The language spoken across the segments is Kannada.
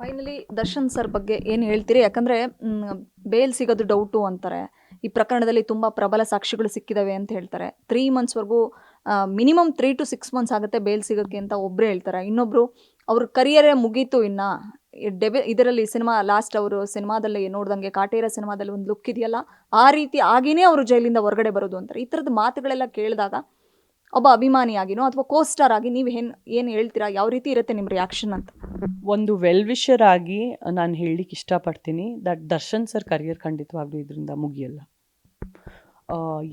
ಫೈನಲಿ ದರ್ಶನ್ ಸರ್ ಬಗ್ಗೆ ಏನು ಹೇಳ್ತೀರಿ? ಯಾಕಂದರೆ ಬೇಲ್ ಸಿಗೋದು ಡೌಟು ಅಂತಾರೆ. ಈ ಪ್ರಕರಣದಲ್ಲಿ ತುಂಬ ಪ್ರಬಲ ಸಾಕ್ಷಿಗಳು ಸಿಕ್ಕಿದಾವೆ ಅಂತ ಹೇಳ್ತಾರೆ. Three ಮಂತ್ಸ್ವರೆಗೂ minimum three to six months ಆಗುತ್ತೆ ಬೇಲ್ ಸಿಗೋಕ್ಕೆ ಅಂತ ಒಬ್ಬರೇ ಹೇಳ್ತಾರೆ. ಇನ್ನೊಬ್ಬರು ಅವ್ರ ಕರಿಯರೇ ಮುಗೀತು ಇನ್ನು. ಡೆಬೆ ಇದರಲ್ಲಿ ಸಿನಿಮಾ ಲಾಸ್ಟ್ ಅವರು ಸಿನಿಮಾದಲ್ಲಿ ನೋಡ್ದಂಗೆ, ಕಾಟೇರ ಸಿನಿಮಾದಲ್ಲಿ ಒಂದು ಲುಕ್ ಇದೆಯಲ್ಲ, ಆ ರೀತಿ ಆಗಿನೇ ಅವರು ಜೈಲಿಂದ ಹೊರಗಡೆ ಬರೋದು ಅಂತಾರೆ. ಈ ಥರದ ಮಾತುಗಳೆಲ್ಲ ಕೇಳಿದಾಗ ಒಬ್ಬ ಅಭಿಮಾನಿಯಾಗಿನೋ ಅಥವಾ ಕೋಸ್ಟಾರ್ ಆಗಿ ನೀವು ಏನು ಏನು ಹೇಳ್ತೀರಾ? ಯಾವ ರೀತಿ ಇರುತ್ತೆ ನಿಮ್ಮ ರಿಯಾಕ್ಷನ್ ಅಂತ? ಒಂದು ವೆಲ್ ವಿಷರ್ ಆಗಿ ನಾನು ಹೇಳಲಿಕ್ಕೆ ಇಷ್ಟಪಡ್ತೀನಿ. ದಟ್ ದರ್ಶನ್ ಸರ್ ಕರಿಯರ್ ಖಂಡಿತವಾಗ್ಲೂ ಇದರಿಂದ ಮುಗಿಯಲ್ಲ.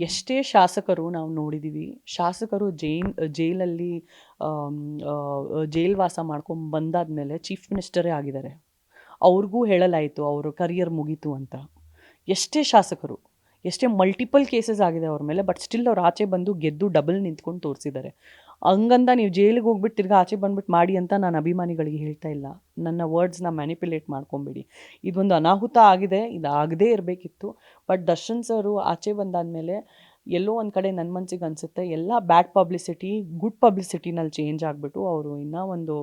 ಎಷ್ಟೇ ಶಾಸಕರು ನಾವು ನೋಡಿದ್ದೀವಿ ಶಾಸಕರು ಜೈನ್, ಜೈಲಲ್ಲಿ ಜೈಲ್ ವಾಸ ಮಾಡ್ಕೊಂಡು ಬಂದಾದ್ಮೇಲೆ ಚೀಫ್ ಮಿನಿಸ್ಟರೇ ಆಗಿದ್ದಾರೆ. ಅವ್ರಿಗೂ ಹೇಳಲಾಯಿತು, ಅವರು ಕರಿಯರ್ ಮುಗೀತು ಅಂತ. ಎಷ್ಟೇ ಶಾಸಕರು ಎಷ್ಟೇ ಮಲ್ಟಿಪಲ್ ಕೇಸಸ್ ಆಗಿದೆ ಅವ್ರ ಮೇಲೆ ಬಟ್ ಸ್ಟಿಲ್ ಅವ್ರು ಆಚೆ ಬಂದು ಗೆದ್ದು ಡಬಲ್ ನಿಂತ್ಕೊಂಡು ತೋರಿಸಿದ್ದಾರೆ ಹಂಗಂದ ನೀವು ಜೈಲಿಗೆ ಹೋಗ್ಬಿಟ್ಟು ತಿರ್ಗಿ ಆಚೆ ಬಂದ್ಬಿಟ್ಟು ಮಾಡಿ ಅಂತ ನಾನು ಅಭಿಮಾನಿಗಳಿಗೆ ಹೇಳ್ತಾ ಇಲ್ಲ. ನನ್ನ ವರ್ಡ್ಸ್ನ ಮ್ಯಾನಿಪ್ಯುಲೇಟ್ ಮಾಡ್ಕೊಬೇಡಿ. ಇದೊಂದು ಅನಾಹುತ ಆಗಿದೆ, ಇದು ಆಗದೇ ಇರಬೇಕಿತ್ತು ಬಟ್ ದರ್ಶನ್ ಸರು ಆಚೆ ಬಂದಾದಮೇಲೆ ಎಲ್ಲೋ ಒಂದು ಕಡೆ ನನ್ನ ಮನಸ್ಸಿಗೆ ಅನಿಸುತ್ತೆ, ಎಲ್ಲ ಬ್ಯಾಡ್ ಪಬ್ಲಿಸಿಟಿ ಗುಡ್ ಪಬ್ಲಿಸಿಟಿನಲ್ಲಿ ಚೇಂಜ್ ಆಗಿಬಿಟ್ಟು ಅವರು ಇನ್ನೂ ಒಂದು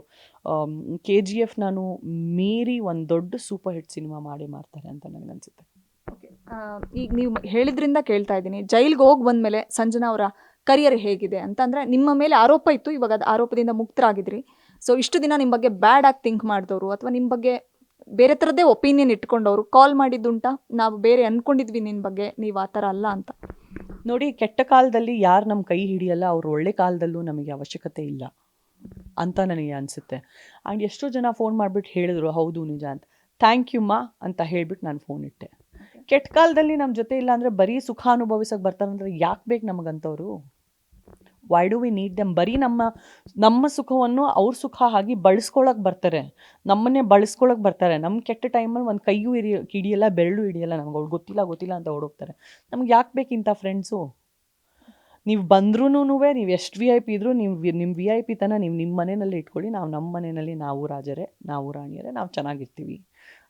ಕೆ ಜಿ ಎಫ್ ನಾನು ಮೀರಿ ಒಂದು ದೊಡ್ಡ ಸೂಪರ್ ಹಿಟ್ ಸಿನಿಮಾ ಮಾಡಿ ಮಾಡ್ತಾರೆ ಅಂತ ನನಗನ್ಸುತ್ತೆ ಈಗ ನೀವು ಹೇಳಿದ್ರಿಂದ ಕೇಳ್ತಾ ಇದ್ದೀನಿ. ಜೈಲ್ಗೆ ಹೋಗಿ ಬಂದಮೇಲೆ ಸಂಜನಾ ಅವರ ಕರಿಯರ್ ಹೇಗಿದೆ ಅಂತಂದರೆ ನಿಮ್ಮ ಮೇಲೆ ಆರೋಪ ಇತ್ತು, ಇವಾಗ ಅದು ಆರೋಪದಿಂದ ಮುಕ್ತರಾಗಿದ್ರಿ. ಸೊ ಇಷ್ಟು ದಿನ ನಿಮ್ಮ ಬಗ್ಗೆ ಬ್ಯಾಡ್ ಆಗಿ ಥಿಂಕ್ ಮಾಡಿದವರು ಅಥವಾ ನಿಮ್ಮ ಬಗ್ಗೆ ಬೇರೆ ಥರದ್ದೇ ಒಪಿನಿಯನ್ ಇಟ್ಕೊಂಡವರು ಕಾಲ್ ಮಾಡಿದ್ದುಂಟಾ? ನಾವು ಬೇರೆ ಅಂದ್ಕೊಂಡಿದ್ವಿ ನಿನ್ನ ಬಗ್ಗೆ, ನೀವು ಆ ಥರ ಅಲ್ಲ ಅಂತ. ನೋಡಿ, ಕೆಟ್ಟ ಕಾಲದಲ್ಲಿ ಯಾರು ನಮ್ಮ ಕೈ ಹಿಡಿಯಲ್ಲ, ಅವರು ಒಳ್ಳೆ ಕಾಲದಲ್ಲೂ ನಮಗೆ ಅವಶ್ಯಕತೆ ಇಲ್ಲ ಅಂತ ನನಗೆ ಅನಿಸುತ್ತೆ. ಆ್ಯಂಡ್ ಎಷ್ಟೋ ಜನ ಫೋನ್ ಮಾಡಿಬಿಟ್ಟು ಹೇಳಿದ್ರು, ಹೌದು ನಿಜ ಅಂತ. ಥ್ಯಾಂಕ್ ಯು ಮಾ, ಅಂತ ಹೇಳಿಬಿಟ್ಟು ನಾನು ಫೋನ್ ಇಟ್ಟೆ. ಕೆಟ್ಟ ಕಾಲದಲ್ಲಿ ನಮ್ಮ ಜೊತೆ ಇಲ್ಲ ಅಂದರೆ ಬರೀ ಸುಖ ಅನುಭವಿಸೋಕೆ ಬರ್ತಾರಂದ್ರೆ ಯಾಕೆ ಬೇಕು ನಮಗಂತವರು? Why do we need them ಬರೀ ನಮ್ಮ ನಮ್ಮ ಸುಖವನ್ನು ಅವ್ರ ಸುಖ ಆಗಿ ಬಳಸ್ಕೊಳಕ್ಕೆ ಬರ್ತಾರೆ. ನಮ್ಮನ್ನೇ ಬಳಸ್ಕೊಳಕ್ಕೆ ಬರ್ತಾರೆ. ನಮ್ಮ ಕೆಟ್ಟ ಟೈಮಲ್ಲಿ ಒಂದು ಕೈಯೂ ಇರಿ ಹಿಡಿಯಲ್ಲ ಬೆರಳು ಹಿಡಿಯಲ್ಲ ನಮ್ಗೆ ಅವ್ಳು ಗೊತ್ತಿಲ್ಲ ಗೊತ್ತಿಲ್ಲ ಅಂತ ಓಡೋಗ್ತಾರೆ ನಮ್ಗೆ ಯಾಕೆ ಬೇಕು ಇಂಥ ಫ್ರೆಂಡ್ಸು ನೀವು ಬಂದ್ರೂ ನೀವು ಎಷ್ಟು ವಿ ಐ ಪಿ ಇದ್ರೂ ನೀವು ನಿಮ್ಮ ವಿ ಐ ಪಿ ತನ ನೀವು ನಿಮ್ಮ ಮನೆಯಲ್ಲಿ ಇಟ್ಕೊಳ್ಳಿ. ನಾವು ನಮ್ಮ ಮನೆಯಲ್ಲಿ ನಾವು ರಾಜರೇ, ನಾವು ರಾಣಿಯರೇ, ನಾವು ಚೆನ್ನಾಗಿರ್ತೀವಿ.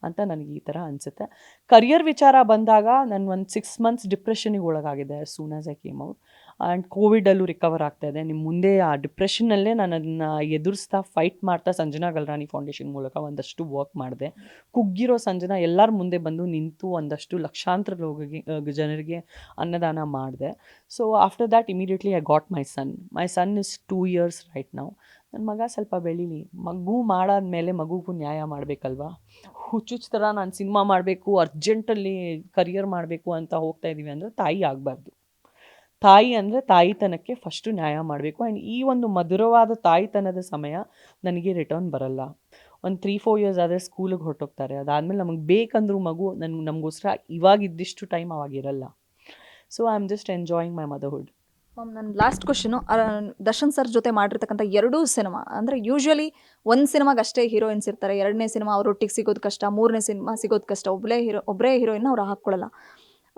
ಅಂತ ನನಗೆ ಈ ಥರ ಅನಿಸುತ್ತೆ. ಕರಿಯರ್ ವಿಚಾರ ಬಂದಾಗ ನಾನು ಒಂದು ಸಿಕ್ಸ್ ಮಂತ್ಸ್ ಡಿಪ್ರೆಷನಿಗೆ ಒಳಗಾಗಿದೆ soon as I came out and ಕೋವಿಡಲ್ಲೂ recover ಆಗ್ತಾ ಇದೆ. ನಿಮ್ಮ ಮುಂದೆ ಆ ಡಿಪ್ರೆಷನ್ನಲ್ಲೇ ನಾನು ಅದನ್ನು ಎದುರಿಸ್ತಾ ಫೈಟ್ ಮಾಡ್ತಾ ಸಂಜನಾ ಗಲ್ರಾಣಿ ಫೌಂಡೇಶನ್ ಮೂಲಕ ಒಂದಷ್ಟು ವರ್ಕ್ ಮಾಡಿದೆ. ಕುಗ್ಗಿರೋ ಸಂಜನಾ ಎಲ್ಲರ ಮುಂದೆ ಬಂದು ನಿಂತು ಒಂದಷ್ಟು ಲಕ್ಷಾಂತರ ರೋಗಿಗೆ ಜನರಿಗೆ ಅನ್ನದಾನ ಮಾಡಿದೆ. So after that immediately I got my son my son is two years right ನಾವು ನನ್ನ ಮಗ ಸ್ವಲ್ಪ ಬೆಳೀಲಿ. ಮಗು ಮಾಡಾದ್ಮೇಲೆ ಮಗುಗೂ ನ್ಯಾಯ ಮಾಡಬೇಕಲ್ವಾ? ಹುಚ್ಚುಚ್ಚ ಥರ ನಾನು ಸಿನಿಮಾ ಮಾಡಬೇಕು, ಅರ್ಜೆಂಟಲ್ಲಿ ಕರಿಯರ್ ಮಾಡಬೇಕು ಅಂತ ಹೋಗ್ತಾ ಇದ್ದೀವಿ ಅಂದರೆ ತಾಯಿ ಆಗಬಾರ್ದು. ತಾಯಿ ಅಂದರೆ ತಾಯಿತನಕ್ಕೆ ಫಸ್ಟು ನ್ಯಾಯ ಮಾಡಬೇಕು. ಆ್ಯಂಡ್ ಈ ಒಂದು ಮಧುರವಾದ ತಾಯಿತನದ ಸಮಯ ನನಗೆ ರಿಟರ್ನ್ ಬರಲ್ಲ. ಒಂದು ತ್ರೀ ಫೋರ್ ಇಯರ್ಸ್ ಆದರೆ ಸ್ಕೂಲಿಗೆ ಹೊರಟೋಗ್ತಾರೆ. ಅದಾದಮೇಲೆ ನಮಗೆ ಬೇಕಂದ್ರೂ ಮಗು ನನ್ಗೆ ನಮಗೋಸ್ಕರ ಇವಾಗ ಇದ್ದಿಷ್ಟು time ಅವಾಗಿರಲ್ಲ. So I am just enjoying my motherhood ma'am ನನ್ನ ಲಾಸ್ಟ್ ಕ್ವಶನು ದರ್ಶನ್ ಸರ್ ಜೊತೆ ಮಾಡಿರ್ತಕ್ಕಂಥ ಎರಡೂ ಸಿನಿಮಾ ಅಂದರೆ ಯೂಶ್ವಲಿ ಒಂದು ಸಿನಿಮಾಗೆ ಅಷ್ಟೇ ಹೀರೋಯಿನ್ಸ್ ಇರ್ತಾರೆ, ಎರಡನೇ ಸಿನಿಮಾ ಅವ್ರೊಟ್ಟಿಗೆ ಸಿಗೋದು ಕಷ್ಟ, ಮೂರನೇ ಸಿನಿಮಾ ಸಿಗೋದು ಕಷ್ಟ ಒಬ್ಬಳೇ ಹೀರೋ ಒಬ್ಬರೇ ಹೀರೋಯಿನ್ ಅವ್ರು ಹಾಕ್ಕೊಳ್ಳಲ್ಲ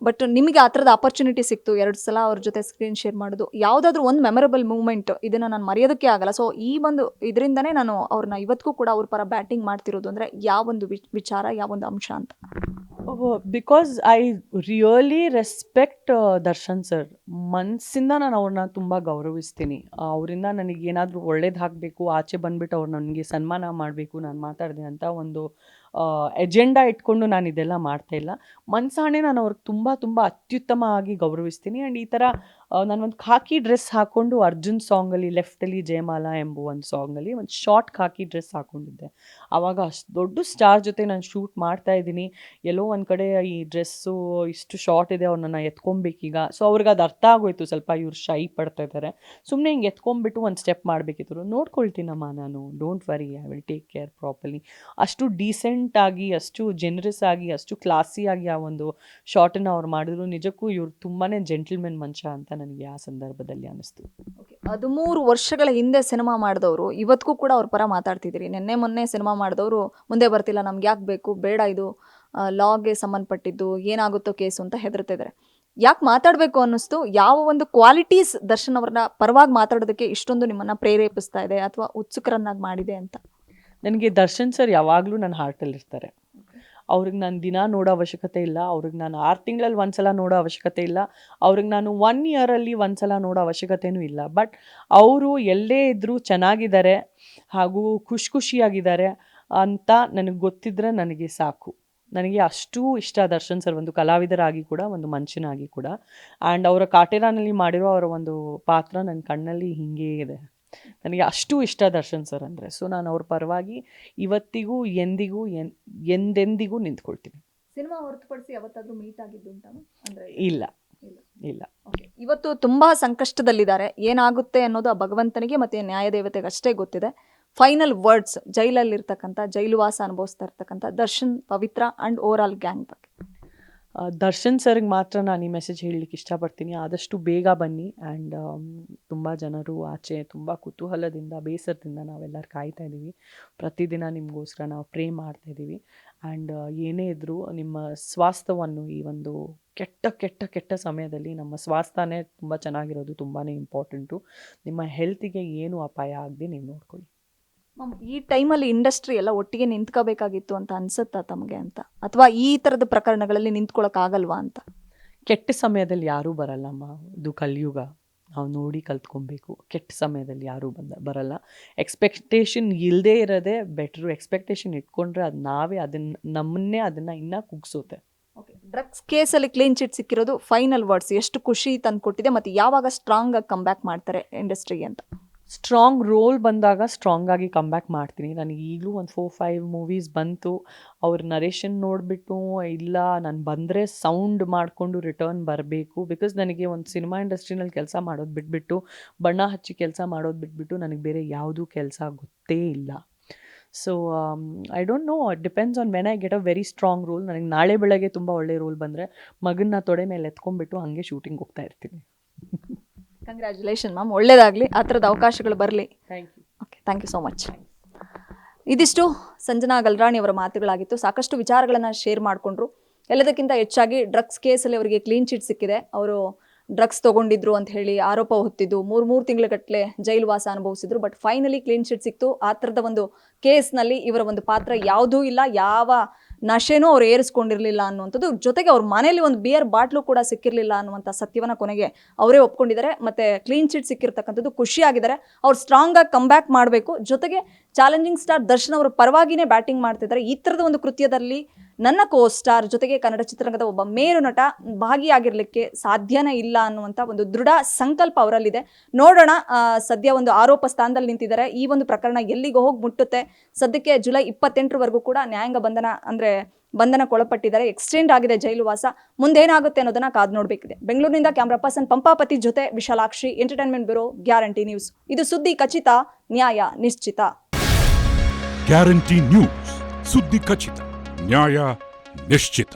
ಬಟ್ ನಿಮಗೆ ಆ ಥರದ ಆಪರ್ಚುನಿಟಿ ಸಿಕ್ತು, ಎರಡು ಸಲ ಅವ್ರ ಜೊತೆ ಸ್ಕ್ರೀನ್ ಶೇರ್ ಮಾಡೋದು, ಯಾವುದಾದ್ರೂ ಒಂದು ಮೆಮೊರಬಲ್ ಮೂಮೆಂಟ್ ಇದನ್ನು ನಾನು ಮರೆಯೋದಕ್ಕೆ ಆಗಲ್ಲ. ಸೊ ಈ ಒಂದು ಇದರಿಂದನೇ ನಾನು ಅವ್ರನ್ನ ಇವತ್ತಿಗೂ ಕೂಡ ಅವ್ರ ಪರ ಬ್ಯಾಟಿಂಗ್ ಮಾಡ್ತಿರೋದು ಅಂದರೆ, ಯಾವೊಂದು ವಿಚ್- ವಿಚಾರ, ಯಾವೊಂದು ಅಂಶ ಅಂತ. Because I really respect Darshan sir ಮನಸ್ಸಿಂದ ನಾನು ಅವ್ರನ್ನ ತುಂಬ ಗೌರವಿಸ್ತೀನಿ. ಅವರಿಂದ ನನಗೆ ಏನಾದರೂ ಒಳ್ಳೇದಾಗಬೇಕು ಆಚೆ ಬಂದ್ಬಿಟ್ಟು ಅವ್ರು ನನಗೆ ಸನ್ಮಾನ ಮಾಡಬೇಕು, ನಾನು ಮಾತಾಡಿದೆ ಅಂತ ಒಂದು ಎಜೆಂಡಾ ಇಟ್ಕೊಂಡು ನಾನು ಇದೆಲ್ಲ ಮಾಡ್ತಾ ಇಲ್ಲ. ಮನ್ಸಾಣೆ ನಾನು ಅವ್ರಿಗೆ ತುಂಬ ತುಂಬ ಅತ್ಯುತ್ತಮವಾಗಿ ಗೌರವಿಸ್ತೀನಿ. ಆ್ಯಂಡ್ ಈ ಥರ ನಾನು ಒಂದು ಖಾಕಿ ಡ್ರೆಸ್ ಹಾಕೊಂಡು ಅರ್ಜುನ್ ಸಾಂಗಲ್ಲಿ ಲೆಫ್ಟಲ್ಲಿ ಜಯಮಾಲ ಎಂಬ ಒಂದು ಸಾಂಗಲ್ಲಿ ಒಂದು ಶಾರ್ಟ್ ಖಾಕಿ ಡ್ರೆಸ್ ಹಾಕೊಂಡಿದ್ದೆ. ಆವಾಗ ಅಷ್ಟು ದೊಡ್ಡ ಸ್ಟಾರ್ ಜೊತೆ ನಾನು ಶೂಟ್ ಮಾಡ್ತಾ ಇದ್ದೀನಿ. ಎಲ್ಲೋ ಒಂದು ಕಡೆ ಈ ಡ್ರೆಸ್ಸು ಇಷ್ಟು ಶಾರ್ಟ್ ಇದೆ ಅವ್ರನ್ನ ಎತ್ಕೊಬೇಕೀಗ. ಸೊ ಅವ್ರಿಗೆ ಅದು ಅರ್ಥ ಆಗೋಯ್ತು ಸ್ವಲ್ಪ ಇವ್ರು ಶೈ ಪಡ್ತಾ ಇದ್ದಾರೆ ಸುಮ್ಮನೆ ಹಿಂಗೆ ಎತ್ಕೊಂಡ್ಬಿಟ್ಟು ಒಂದು ಸ್ಟೆಪ್ ಮಾಡಬೇಕಿದ್ರು ನೋಡ್ಕೊಳ್ತೀನಮ್ಮ ನಾನು. Don't worry I will take care properly ಅಷ್ಟು ಡೀಸೆಂಟ್ ಆಗಿ, ಅಷ್ಟು ಜನರಸ್ ಆಗಿ, ಅಷ್ಟು ಕ್ಲಾಸಿ ಆಗಿ ಆ ಒಂದು ಶಾರ್ಟನ್ನು ಅವ್ರು ಮಾಡಿದ್ರು. ನಿಜಕ್ಕೂ ಇವ್ರು ತುಂಬಾ ಜೆಂಟಲ್ಮೆನ್ ಮನುಷ್ಯ ಅಂತ ನನಗೆ ಆ ಸಂದರ್ಭದಲ್ಲಿ ಅನ್ನಿಸ್ತು. ಹದಿಮೂರು ವರ್ಷಗಳ ಹಿಂದೆ ಸಿನಿಮಾ ಮಾಡಿದವರು ಇವತ್ತಿಗೂ ಕೂಡ ಅವ್ರ ಪರ ಮಾತಾಡ್ತಿದ್ದೀರಿ. ನಿನ್ನೆ ಮೊನ್ನೆ ಸಿನಿಮಾ ಮಾಡಿದವರು ಮುಂದೆ ಬರ್ತಿಲ್ಲ ನಮ್ಗೆ ಯಾಕೆ ಬೇಕು? ಬೇಡ ಇದು. ಲಾಗೆ ಸಂಬಂಧಪಟ್ಟಿದ್ದು ಏನಾಗುತ್ತೋ ಕೇಸು ಅಂತ ಹೆದರ್ತಿದ್ದಾರೆ ಯಾಕೆ ಮಾತಾಡಬೇಕು ಅನ್ನಿಸ್ತು? ಯಾವ ಒಂದು ಕ್ವಾಲಿಟೀಸ್ ದರ್ಶನ್ ಅವ್ರನ್ನ ಪರವಾಗಿ ಮಾತಾಡೋದಕ್ಕೆ ಇಷ್ಟೊಂದು ನಿಮ್ಮನ್ನು ಪ್ರೇರೇಪಿಸ್ತಾ ಇದೆ ಅಥವಾ ಉತ್ಸುಕರನ್ನಾಗಿ ಮಾಡಿದೆ ಅಂತ? ನನಗೆ ದರ್ಶನ್ ಸರ್ ಯಾವಾಗಲೂ ನನ್ನ ಹಾರ್ಟಲ್ಲಿ ಇರ್ತಾರೆ ಅವ್ರಿಗೆ ನಾನು ದಿನ ನೋಡೋ ಅವಶ್ಯಕತೆ ಇಲ್ಲ, ಅವ್ರಿಗೆ ನಾನು ಆರು ತಿಂಗಳಲ್ಲಿ ಒಂದು ಸಲ ನೋಡೋ ಅವಶ್ಯಕತೆ ಇಲ್ಲ, ಅವ್ರಿಗೆ ನಾನು ಒನ್ ಇಯರಲ್ಲಿ ಒಂದು ಸಲ ನೋಡೋ ಅವಶ್ಯಕತೆನೂ ಇಲ್ಲ. ಬಟ್ ಅವರು ಎಲ್ಲೇ ಇದ್ದರೂ ಚೆನ್ನಾಗಿದ್ದಾರೆ ಹಾಗೂ ಖುಷಿ ಖುಷಿಯಾಗಿದ್ದಾರೆ ಅಂತ ನನಗೆ ಗೊತ್ತಿದ್ರೆ ನನಗೆ ಸಾಕು. ನನಗೆ ಅಷ್ಟು ಇಷ್ಟ ದರ್ಶನ್ ಸರ್, ಒಂದು ಕಲಾವಿದರಾಗಿ ಕೂಡ, ಒಂದು ಮನುಷ್ಯನಾಗಿ ಕೂಡ. ಆ್ಯಂಡ್ ಅವರ ಕಾಟೇರಾನಲ್ಲಿ ಮಾಡಿರೋ ಅವರ ಒಂದು ಪಾತ್ರ ನನ್ನ ಕಣ್ಣಲ್ಲಿ ಹಿಂಗೇ ಇದೆ. ನನಗೆ ಅಷ್ಟು ಇಷ್ಟ ದರ್ಶನ್ ಸರ್ ಅಂದರೆ. ಸೊ ನಾನು ಅವ್ರ ಪರವಾಗಿ ಇವತ್ತಿಗೂ ಎಂದಿಗೂ ಎನ್ ಎಂದೆಂದಿಗೂ ನಿಂತ್ಕೊಳ್ತೀನಿ. ಸಿನಿಮಾ ಹೊರತುಪಡಿಸಿ ಯಾವತ್ತಾದ್ರೂ ಮೀಟ್ ಆಗಿದ್ದು ಉಂಟಾ ಅಂದ್ರೆ ಇಲ್ಲ. ಇಲ್ಲ. ಇವತ್ತು ತುಂಬಾ ಸಂಕಷ್ಟದಲ್ಲಿದ್ದಾರೆ. ಏನಾಗುತ್ತೆ ಅನ್ನೋದು ಆ ಭಗವಂತನಿಗೆ ಮತ್ತೆ ನ್ಯಾಯದೇವತೆಗೆ ಅಷ್ಟೇ ಗೊತ್ತಿದೆ. ಫೈನಲ್ ವರ್ಡ್ಸ್ ಜೈಲಲ್ಲಿರ್ತಕ್ಕಂಥ ಜೈಲುವಾಸ ಅನುಭವಿಸ್ತಾ ಇರ್ತಕ್ಕಂಥ Darshan Pavithra and over all gang ಬಗ್ಗೆ. ದರ್ಶನ್ ಸರ್ಗೆ ಮಾತ್ರ ನಾನು ಈ ಮೆಸೇಜ್ ಹೇಳಲಿಕ್ಕೆ ಇಷ್ಟಪಡ್ತೀನಿ. ಆದಷ್ಟು ಬೇಗ ಬನ್ನಿ ಆ್ಯಂಡ್ ತುಂಬ ಜನರು ಆಚೆ, ತುಂಬ ಕುತೂಹಲದಿಂದ, ಬೇಸರದಿಂದ ನಾವೆಲ್ಲರೂ ಕಾಯ್ತಾ ಇದ್ದೀವಿ. ಪ್ರತಿದಿನ ನಿಮಗೋಸ್ಕರ ನಾವು ಪ್ರೇ ಮಾಡ್ತಾ ಇದ್ದೀವಿ. ಆ್ಯಂಡ್ ಏನೇ ಇದ್ದರೂ ನಿಮ್ಮ ಸ್ವಾಸ್ಥವನ್ನು ಈ ಒಂದು ಕೆಟ್ಟ ಕೆಟ್ಟ ಕೆಟ್ಟ ಸಮಯದಲ್ಲಿ ನಮ್ಮ ಸ್ವಾಸ್ಥ್ಯನೇ ತುಂಬ ಚೆನ್ನಾಗಿರೋದು ತುಂಬಾ ಇಂಪಾರ್ಟೆಂಟು ನಿಮ್ಮ ಹೆಲ್ತಿಗೆ ಏನು ಅಪಾಯ ಆಗದೆ ನೀವು ನೋಡ್ಕೊಳ್ಳಿ. ಮ್ಯಾಮ್ ಈ ಟೈಮಲ್ಲಿ ಇಂಡಸ್ಟ್ರಿ ಎಲ್ಲ ಒಟ್ಟಿಗೆ ನಿಂತ್ಕೋಬೇಕಾಗಿತ್ತು ಅಂತ ಅನ್ಸುತ್ತಾ ತಮಗೆ ಅಂತ? ಅಥವಾ ಈ ಥರದ ಪ್ರಕರಣಗಳಲ್ಲಿ ನಿಂತ್ಕೊಳಕ್ ಆಗಲ್ವಾ ಅಂತ? ಕೆಟ್ಟ ಸಮಯದಲ್ಲಿ ಯಾರೂ ಬರಲ್ಲಮ್ಮ. ಇದು ಕಲಿಯುಗ. ನಾವು ನೋಡಿ ಕಲ್ತ್ಕೊಬೇಕು. ಕೆಟ್ಟ ಸಮಯದಲ್ಲಿ ಯಾರೂ ಬಂದ ಬರಲ್ಲ. ಎಕ್ಸ್ಪೆಕ್ಟೇಷನ್ ಇಲ್ಲದೇ ಇರೋದೇ ಬೆಟ್ರು ಎಕ್ಸ್ಪೆಕ್ಟೇಷನ್ ಇಟ್ಕೊಂಡ್ರೆ ಅದು ನಾವೇ ಅದನ್ನ ನಮ್ಮನ್ನೇ ಅದನ್ನು ಇನ್ನೂ ಕುಗ್ಸೋತೆ. ಡ್ರಗ್ಸ್ ಕೇಸಲ್ಲಿ ಕ್ಲೀನ್ ಚಿಟ್ ಸಿಕ್ಕಿರೋದು ಫೈನಲ್ ವರ್ಡ್ಸ್ ಎಷ್ಟು ಖುಷಿ ತಂದು ಕೊಟ್ಟಿದೆ ಮತ್ತೆ ಯಾವಾಗ ಸ್ಟ್ರಾಂಗ್ ಆಗಿ ಕಮ್ ಬ್ಯಾಕ್ ಮಾಡ್ತಾರೆ ಇಂಡಸ್ಟ್ರಿಗೆ ಅಂತ? ಸ್ಟ್ರಾಂಗ್ ರೋಲ್ ಬಂದಾಗ ಸ್ಟ್ರಾಂಗ್ ಆಗಿ ಕಮ್ ಬ್ಯಾಕ್ ಮಾಡ್ತೀನಿ. ನನಗೆ ಈಗಲೂ ಒಂದು ಫೋರ್ ಫೈವ್ ಮೂವೀಸ್ ಬಂತು. ಅವ್ರ ನರೇಷನ್ ನೋಡಿಬಿಟ್ಟು, ಇಲ್ಲ, ನಾನು ಬಂದರೆ ಸೌಂಡ್ ಮಾಡಿಕೊಂಡು ರಿಟರ್ನ್ ಬರಬೇಕು. ಬಿಕಾಸ್ ನನಗೆ ಒಂದು ಸಿನಿಮಾ ಇಂಡಸ್ಟ್ರಿನಲ್ಲಿ ಕೆಲಸ ಮಾಡೋದು ಬಿಟ್ಬಿಟ್ಟು, ಬಣ್ಣ ಹಚ್ಚಿ ಕೆಲಸ ಮಾಡೋದು ಬಿಟ್ಬಿಟ್ಟು ನನಗೆ ಬೇರೆ ಯಾವುದೂ ಕೆಲಸ ಗೊತ್ತೇ ಇಲ್ಲ. So I don't know it depends on when I get a very strong role ನನಗೆ ನಾಳೆ ಬೆಳಗ್ಗೆ ತುಂಬ ಒಳ್ಳೆ ರೋಲ್ ಬಂದರೆ ಮಗನ್ನ ತೊಡೆ ಮೇಲೆ ಎತ್ಕೊಂಡ್ಬಿಟ್ಟು ಹಾಗೆ ಶೂಟಿಂಗ್ ಹೋಗ್ತಾ ಇರ್ತೀನಿ. ಕಂಗ್ರ್ಯಾಚುಲೇಷನ್ ಮ್ಯಾಮ್ ಒಳ್ಳೇದಾಗಲಿ. ಆ ಥರದ ಅವಕಾಶಗಳು ಬರಲಿ. Thank you okay thank you so much ಇದಿಷ್ಟು ಸಂಜನಾ ಗಲ್ರಾಣಿ ಅವರ ಮಾತುಗಳಾಗಿತ್ತು. ಸಾಕಷ್ಟು ವಿಚಾರಗಳನ್ನು ಶೇರ್ ಮಾಡಿಕೊಂಡ್ರು. ಎಲ್ಲದಕ್ಕಿಂತ ಹೆಚ್ಚಾಗಿ ಡ್ರಗ್ಸ್ ಕೇಸಲ್ಲಿ ಅವರಿಗೆ ಕ್ಲೀನ್ ಚಿಟ್ ಸಿಕ್ಕಿದೆ. ಅವರು ಡ್ರಗ್ಸ್ ತಗೊಂಡಿದ್ರು ಅಂತ ಹೇಳಿ ಆರೋಪ ಹೊತ್ತಿದ್ದು. ಮೂರು ಮೂರು ತಿಂಗಳಗಟ್ಟಲೆ ಜೈಲು ವಾಸ ಅನುಭವಿಸಿದ್ರು. ಬಟ್ ಫೈನಲಿ ಕ್ಲೀನ್ ಚಿಟ್ ಸಿಕ್ತು. ಆ ಥರದ ಒಂದು ಕೇಸ್ನಲ್ಲಿ ಇವರ ಒಂದು ಪಾತ್ರ ಯಾವುದೂ ಇಲ್ಲ. ಯಾವ ನಶೆನೂ ಅವ್ರು ಏರಿಸ್ಕೊಂಡಿರಲಿಲ್ಲ ಅನ್ನುವಂಥದ್ದು. ಜೊತೆಗೆ ಅವ್ರ ಮನೇಲಿ ಒಂದು ಬಿಯರ್ ಬಾಟ್ಲು ಕೂಡ ಸಿಕ್ಕಿರಲಿಲ್ಲ ಅನ್ನುವಂಥ ಸತ್ಯವನ್ನು ಕೊನೆಗೆ ಅವರೇ ಒಪ್ಕೊಂಡಿದ್ದಾರೆ. ಮತ್ತು ಕ್ಲೀನ್ ಚಿಟ್ ಸಿಕ್ಕಿರ್ತಕ್ಕಂಥದ್ದು ಖುಷಿಯಾಗಿದ್ದಾರೆ. ಅವ್ರು ಸ್ಟ್ರಾಂಗ್ ಆಗಿ ಕಮ್ ಬ್ಯಾಕ್ ಮಾಡಬೇಕು. ಜೊತೆಗೆ ಚಾಲೆಂಜಿಂಗ್ ಸ್ಟಾರ್ ದರ್ಶನ್ ಅವರ ಪರವಾಗಿನೇ ಬ್ಯಾಟಿಂಗ್ ಮಾಡ್ತಿದ್ದಾರೆ. ಈ ಥರದ ಒಂದು ಕೃತ್ಯದಲ್ಲಿ ನನ್ನ ಕೋ ಸ್ಟಾರ್ ಜೊತೆಗೆ ಕನ್ನಡ ಚಿತ್ರರಂಗದ ಒಬ್ಬ ಮೇರು ನಟ ಭಾಗಿಯಾಗಿರ್ಲಿಕ್ಕೆ ಸಾಧ್ಯನೇ ಇಲ್ಲ ಅನ್ನುವಂಥ ಒಂದು ದೃಢ ಸಂಕಲ್ಪ ಅವರಲ್ಲಿದೆ. ನೋಡೋಣ ಸದ್ಯ ಒಂದು ಆರೋಪ ಸ್ಥಾನದಲ್ಲಿ ನಿಂತಿದ್ದಾರೆ. ಈ ಒಂದು ಪ್ರಕರಣ ಎಲ್ಲಿಗೆ ಹೋಗಿ ಮುಟ್ಟುತ್ತೆ. ಸದ್ಯಕ್ಕೆ ಜುಲೈ ಇಪ್ಪತ್ತೆಂಟರವರೆಗೂ ಕೂಡ ನ್ಯಾಯಾಂಗ ಬಂಧನ, ಅಂದ್ರೆ ಬಂಧನಕ್ಕೊಳಪಟ್ಟಿದ್ದಾರೆ. ಎಕ್ಸ್ಟೆಂಡ್ ಆಗಿದೆ ಜೈಲುವಾಸ. ಮುಂದೇನಾಗುತ್ತೆ ಅನ್ನೋದನ್ನ ಕಾದು ನೋಡಬೇಕಿದೆ. ಬೆಂಗಳೂರಿನಿಂದ ಕ್ಯಾಮ್ರಾ ಪರ್ಸನ್ ಪಂಪಾಪತಿ ಜೊತೆ Vishalakshi, entertainment bureau, guarantee news. ಇದು ಸುದ್ದಿ ಖಚಿತ, ನ್ಯಾಯ ನಿಶ್ಚಿತ. ಗ್ಯಾರಂಟಿ ನ್ಯೂಸ್, ಸುದ್ದಿ ಖಚಿತ. ನ್ಯಾಯ ನಿಶ್ಚಿತ